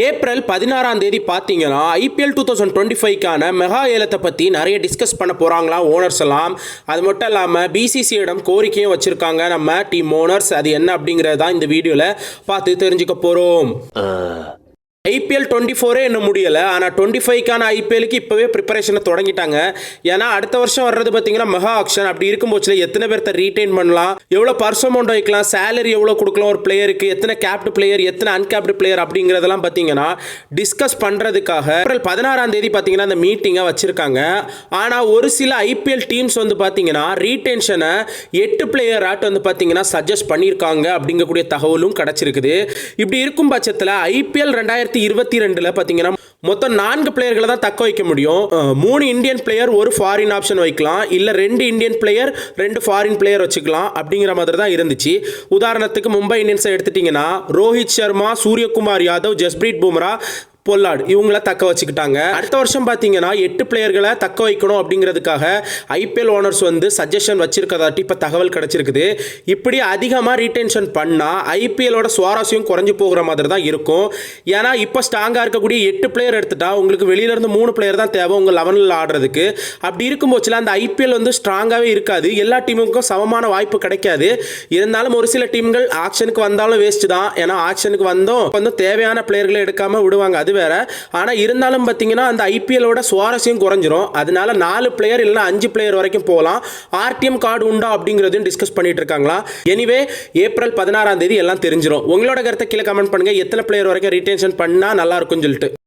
April பதினாறாம் தேதி பார்த்தீங்கன்னா ஐபிஎல் டூ தௌசண்ட் டுவெண்ட்டி ஃபைவ்க்கான மெகா ஏலத்தை பற்றி நிறைய டிஸ்கஸ் பண்ண போகிறாங்களாம் ஓனர்ஸ் எல்லாம். அது மட்டும் இல்லாமல் பிசிசியிடம் கோரிக்கையும் வச்சுருக்காங்க நம்ம டீம் ஓனர்ஸ் அது என்ன அப்படிங்கிறது தான் இந்த வீடியோவில் பார்த்து தெரிஞ்சுக்க போகிறோம் ஐபிஎல் டுவெண்ட்டி ஃபோரே இன்னும் முடியலை. ஆனால் டுவெண்ட்டி ஃபைவ்க்கான ஐபிஎலுக்கு இப்போவே ப்ரிப்பரேஷனை தொடங்கிட்டாங்க. ஏன்னா அடுத்த வருஷம் வர்றது பார்த்தீங்கன்னா மெகா ஆக்ஷன் அப்படி இருக்கும் போச்சில் எத்தனை பேர்த்த ரீட்டைன் பண்ணலாம்? எவ்வளோ பர்ஸ் அமௌண்ட் வைக்கலாம்? சேலரி எவ்வளோ கொடுக்கலாம் ஒரு பிளேயருக்கு எத்தனை கேப்டு பிளேயர் எத்தனை அன்கேப்டு பிளேயர் அப்படிங்கிறதெல்லாம் பார்த்தீங்கன்னா டிஸ்கஸ் பண்ணுறதுக்காக ஏப்ரல் பதினாறாம் தேதி பார்த்தீங்கன்னா அந்த மீட்டிங்கை வச்சுருக்காங்க. ஆனால் ஒரு சில ஐபிஎல் டீம்ஸ் வந்து பார்த்தீங்கன்னா ரீடென்ஷனை எட்டு பிளேயர் ஆட் வந்து பார்த்தீங்கன்னா சஜஸ்ட் பண்ணியிருக்காங்க அப்படிங்கக்கூடிய தகவலும் கிடச்சிருக்குது. இப்படி இருக்கும் பட்சத்தில் ஐபிஎல் ரெண்டாயிரத்தி இருபத்தி ரெண்டில் பார்த்தீங்கன்னா மொத்தம் நான்கு பிளேயர்களை தான் தக்க வைக்க முடியும். மூணு இந்தியன் பிளேயர் ஒரு ஃபாரின் ஆப்ஷன் வைக்கலாம். இல்லை ரெண்டு இந்தியன் பிளேயர் ரெண்டு ஃபாரின் பிளேயர் வச்சுக்கலாம் அப்படிங்கிற மாதிரி தான் இருந்துச்சு. உதாரணத்துக்கு மும்பை இந்தியன்ஸை எடுத்துட்டிங்கன்னா ரோஹித் சர்மா சூரியகுமார் யாதவ் ஜஸ்பிரீத் பும்ரா பொல்லாட். இவங்கள தக்க வச்சுக்கிட்டாங்க. அடுத்த வருஷம் பார்த்தீங்கன்னா எட்டு பிளேயர்களை தக்க வைக்கணும் அப்படிங்கிறதுக்காக ஐபிஎல் ஓனர்ஸ் வந்து சஜஷன் வச்சிருக்கதாட்டி இப்போ தகவல் கிடைச்சிருக்குது. இப்படி அதிகமாக ரீடென்ஷன் பண்ணால் ஐபிஎலோட சுவாரஸ்யம் குறைஞ்சு போகிற மாதிரி தான் இருக்கும். ஏன்னா இப்போ ஸ்ட்ராங்காக இருக்கக்கூடிய எட்டு பிளேயர் எடுத்துட்டா உங்களுக்கு வெளியிலேருந்து மூணு பிளேயர் தான் தேவை உங்கள் லெவனில் ஆடுறதுக்கு. அப்படி இருக்கும் அந்த ஐபிஎல் வந்து ஸ்ட்ராங்காகவே இருக்காது. எல்லா டீமுக்கும் சமமான வாய்ப்பு கிடைக்காது. இருந்தாலும் ஒரு சில டீம்கள் ஆக்ஷனுக்கு வந்தாலும் வேஸ்ட் தான். ஏன்னா ஆக்ஷனுக்கு வந்தோம். வந்து தேவையான பிளேயர்களை எடுக்காமல் விடுவாங்க. அது வேற. ஆனால் இருந்தாலும் பார்த்தீங்கன்னா அந்த ஐபிஎலோட சுவாரஸ்யம் குறைஞ்சிரும். அதனால நாலு பிளேயர் இல்லைனா அஞ்சு பிளேயர் வரைக்கும் போகலாம். ஆர்டிஎம் கார்டு உண்டா அப்படிங்கிறதையும் டிஸ்கஸ் பண்ணிட்டு இருக்காங்களா? எனிவே ஏப்ரல் பதினாறாம் தேதி எல்லாம் தெரிஞ்சிடும் உங்களோட கருத்தை கீழே கமெண்ட் பண்ணுங்க. எத்தனை பிளேயர் வரைக்கும் ரீடென்ஷன் பண்ணால் நல்லா இருக்கும்னு சொல்லிட்டு.